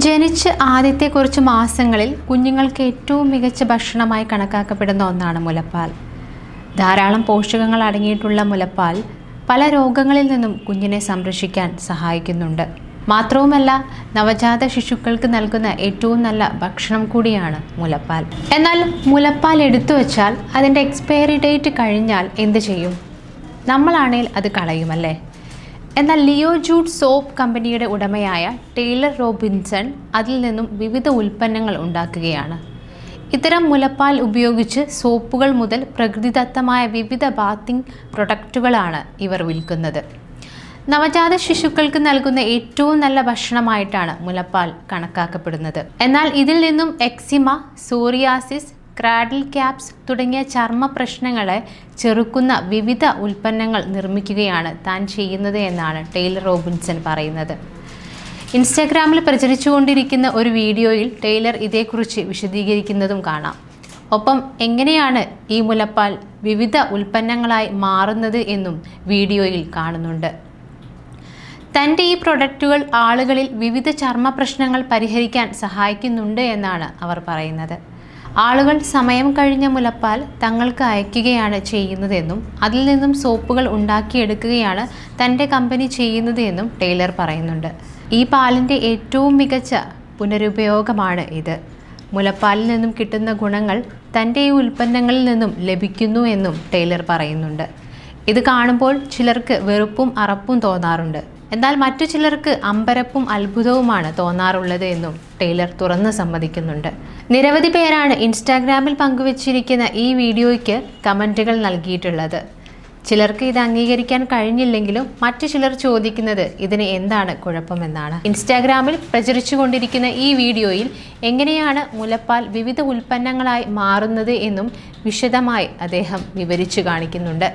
ജനിച്ച് ആദ്യത്തെ കുറച്ച് മാസങ്ങളിൽ കുഞ്ഞുങ്ങൾക്ക് ഏറ്റവും മികച്ച ഭക്ഷണമായി കണക്കാക്കപ്പെടുന്ന ഒന്നാണ് മുലപ്പാൽ. ധാരാളം പോഷകങ്ങൾ അടങ്ങിയിട്ടുള്ള മുലപ്പാൽ പല രോഗങ്ങളിൽ നിന്നും കുഞ്ഞിനെ സംരക്ഷിക്കാൻ സഹായിക്കുന്നുണ്ട്. മാത്രവുമല്ല നവജാത ശിശുക്കൾക്ക് നൽകുന്ന ഏറ്റവും നല്ല ഭക്ഷണം കൂടിയാണ് മുലപ്പാൽ. എന്നാൽ മുലപ്പാൽ എടുത്തു വച്ചാൽ അതിന്റെ എക്സ്പയറി ഡേറ്റ് കഴിഞ്ഞാൽ എന്ത് ചെയ്യും? നമ്മളാണേൽ അത് കളയുമല്ലേ? എന്നാൽ ലിയോ ജൂഡ് സോപ്പ് കമ്പനിയുടെ ഉടമയായ ടൈലർ റോബിൻസൺ അതിൽ നിന്നും വിവിധ ഉൽപ്പന്നങ്ങൾ ഉണ്ടാക്കുകയാണ്. ഇത്തരം മുലപ്പാൽ ഉപയോഗിച്ച് സോപ്പുകൾ മുതൽ പ്രകൃതിദത്തമായ വിവിധ ബാത്തിങ് പ്രൊഡക്റ്റുകളാണ് ഇവർ വിൽക്കുന്നത്. നവജാത ശിശുക്കൾക്ക് നൽകുന്ന ഏറ്റവും നല്ല ഭക്ഷണമായിട്ടാണ് മുലപ്പാൽ കണക്കാക്കപ്പെടുന്നത്. എന്നാൽ ഇതിൽ നിന്നും എക്സിമ സോറിയാസിസ് ക്രാഡിൽ ക്യാപ്സ് തുടങ്ങിയ ചർമ്മ പ്രശ്നങ്ങളെ ചെറുക്കുന്ന വിവിധ ഉൽപ്പന്നങ്ങൾ നിർമ്മിക്കുകയാണ് താൻ ചെയ്യുന്നത് എന്നാണ് ടെയ്ലർ റോബിൻസൺ പറയുന്നത്. ഇൻസ്റ്റാഗ്രാമിൽ പ്രചരിച്ചുകൊണ്ടിരിക്കുന്ന ഒരു വീഡിയോയിൽ ടെയ്ലർ ഇതേക്കുറിച്ച് വിശദീകരിക്കുന്നതും കാണാം. ഒപ്പം എങ്ങനെയാണ് ഈ മുലപ്പാൽ വിവിധ ഉൽപ്പന്നങ്ങളായി മാറുന്നത് എന്നും വീഡിയോയിൽ കാണുന്നുണ്ട്. തന്റെ ഈ പ്രൊഡക്റ്റുകൾ ആളുകളിൽ വിവിധ ചർമ്മ പ്രശ്നങ്ങൾ പരിഹരിക്കാൻ സഹായിക്കുന്നുണ്ട് എന്നാണ് അവർ പറയുന്നത്. ആളുകൾ സമയം കഴിഞ്ഞ മുലപ്പാൽ തങ്ങൾക്ക് അയക്കുകയാണ് ചെയ്യുന്നതെന്നും അതിൽ നിന്നും സോപ്പുകൾ ഉണ്ടാക്കിയെടുക്കുകയാണ് തന്റെ കമ്പനി ചെയ്യുന്നത് എന്നും ടൈലർ പറയുന്നുണ്ട്. ഈ പാലിന്റെ ഏറ്റവും മികച്ച പുനരുപയോഗമാണ് ഇത്. മുലപ്പാലിൽ നിന്നും കിട്ടുന്ന ഗുണങ്ങൾ തന്റെ ഈ ഉൽപ്പന്നങ്ങളിൽ നിന്നും ലഭിക്കുന്നു എന്നും ടൈലർ പറയുന്നുണ്ട്. ഇത് കാണുമ്പോൾ ചിലർക്ക് വെറുപ്പും അറപ്പും തോന്നാറുണ്ട്. എന്നാൽ മറ്റു ചിലർക്ക് അമ്പരപ്പും അത്ഭുതവുമാണ് തോന്നാറുള്ളത് എന്നും ടൈലർ തുറന്ന് സമ്മതിക്കുന്നുണ്ട്. നിരവധി പേരാണ് ഇൻസ്റ്റാഗ്രാമിൽ പങ്കുവച്ചിരിക്കുന്ന ഈ വീഡിയോയ്ക്ക് കമന്റുകൾ നൽകിയിട്ടുള്ളത്. ചിലർക്ക് ഇത് അംഗീകരിക്കാൻ കഴിഞ്ഞില്ലെങ്കിലും മറ്റു ചിലർ ചോദിക്കുന്നത് ഇതിന് എന്താണ് കുഴപ്പമെന്നാണ്. ഇൻസ്റ്റാഗ്രാമിൽ പ്രചരിച്ചുകൊണ്ടിരിക്കുന്ന ഈ വീഡിയോയിൽ എങ്ങനെയാണ് മുലപ്പാൽ വിവിധ ഉൽപ്പന്നങ്ങളായി മാറുന്നത് എന്നും വിശദമായി അദ്ദേഹം വിവരിച്ചു കാണിക്കുന്നുണ്ട്.